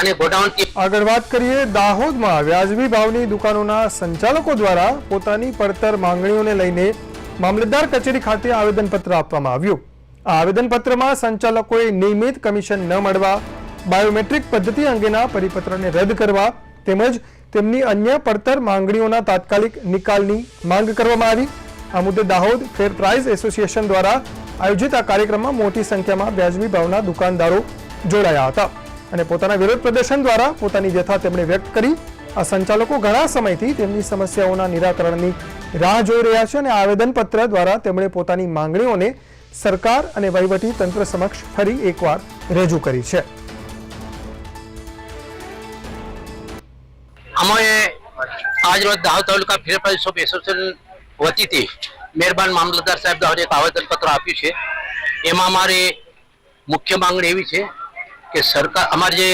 અને ગોડાઉનથી આગળ વાત કરીએ, દાહોદમાં વ્યાજબી ભાવની દુકાનોના સંચાલકો દ્વારા પોતાની પડતર માંગણીઓને લઈને મામલતદાર કચેરી ખાતે આવેદનપત્ર આપવામાં આવ્યું. આ આવેદનપત્રમાં સંચાલકોએ નિયમિત કમિશન ન મળવા, બાયોમેટ્રિક પદ્ધતિ અંગેના પરિપત્રને રદ કરવા તેમજ તેમની અન્ય પડતર માંગણીઓના તાત્કાલિક નિકાલની માંગ કરવામાં આવી. આ મુદ્દે દાહોદ ફેર પ્રાઇઝ એસોસિએશન દ્વારા આયોજિત આ કાર્યક્રમમાં મોટી સંખ્યામાં વ્યાજબી ભાવના દુકાનદારો જોડાયા હતા. અને પોતાના વિરોધ પ્રદર્શન દ્વારા પોતાની વ્યથા તેમણે વ્યક્ત કરી. આ સંચાલકો ઘણા સમયથી તેમની સમસ્યાઓના નિરાકરણની રાહ જોઈ રહ્યા છે અને આવેદનપત્ર દ્વારા તેમણે પોતાની માંગણીઓને સરકાર અને વહીવટી તંત્ર સમક્ષ ફરી એકવાર રજૂ કરી છે. અમે આજરોજ દાહોદ તાલુકા ફેરફાર શોપ એસોસિએશન વતીથી મહેરબાન મામલતદાર સાહેબ દાહોદ એક આવેદનપત્ર આપ્યું છે. એમાં અમારી મુખ્ય માંગણી એવી છે કે સરકાર, અમારે જે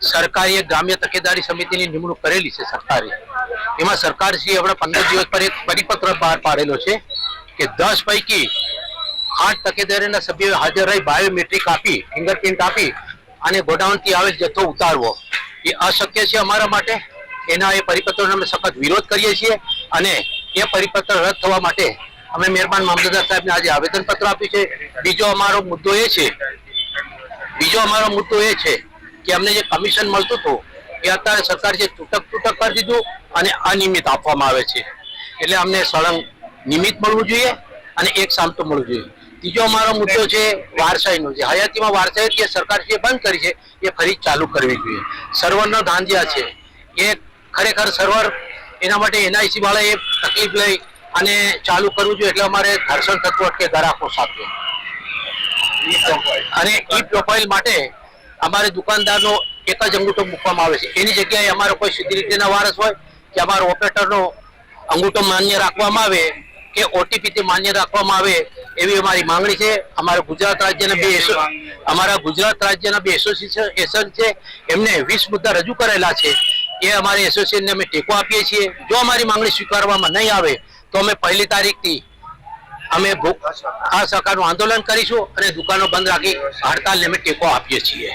સરકારી ગ્રામ્ય તકેદારી સમિતિની નિમણૂક કરેલી છે સરકારે, એમાં સરકારશ્રીએ હમણાં પંદર દિવસ પર એક પરિપત્ર બહાર પાડેલો છે કે દસ પૈકી આઠ તકેદારીના સભ્યોએ હાજર રહી બાયોમેટ્રિક આપી, ફિંગરપ્રિન્ટ આપી અને ગોડાઉનથી આવેલ જથ્થો ઉતારવો. એ અશક્ય છે અમારા માટે? એના એ પરિપત્રનો અમે સખત વિરોધ કરીએ છીએ અને એ પરિપત્ર રદ થવા માટે અમે મહેરબાન મામલતદાર સાહેબને આજે આવેદનપત્ર આપ્યું છે. બીજો અમારો મુદ્દો એ છે બીજો અમારો મુદ્દો એ છે કે અમને જે કમિશન મળતું હતું, એ અત્યારે સરકાર જે તૂટક તૂટક કરી દીધું અને અનિયમિત આપવામાં આવે છે. એટલે અમને સળંગ નિયમિત મળવું જોઈએ અને એક સામતું મળવું જોઈએ. ત્રીજો અમારો મુદ્દો છે વારસાઈનો. જે હયાતીમાં વારસાઈ જે સરકારશ્રીએ બંધ કરી છે, એ ફરી ચાલુ કરવી જોઈએ. સર્વરનો ધાંધિયા છે એ ખરેખર સર્વર એના માટે એનઆઈસી વાળા એ તકલીફ લઈ અને ચાલુ કરવું જોઈએ. એટલે અમારે ઘર્ષણ થતું અટકે ગ્રાહકો સાથે અને ઈ પ્રોફાઇલ માટે અમારે દુકાનદારનો એક જ અંગૂઠો મૂકવામાં આવે છે. એની જગ્યાએ અમારો કોઈ સીધી રીતેના વારસ હોય કે અમારો ઓપરેટરનો અંગૂઠો માન્ય રાખવામાં આવે કે ઓટીપીથી માન્ય રાખવામાં આવે એવી અમારી માંગણી છે. અમારા ગુજરાત રાજ્યના બે અમારા ગુજરાત રાજ્યના બે એસોસિએશન છે. એમને વીસ મુદ્દા રજૂ કરેલા છે. એ અમારી એસોસિએશનને અમે ટેકો આપીએ છીએ. જો અમારી માંગણી સ્વીકારવામાં નહીં આવે તો અમે પહેલી તારીખથી અમે આ સહકારનું આંદોલન કરીશું અને દુકાનો બંધ રાખી હડતાલને અમે ટેકો આપીએ છીએ.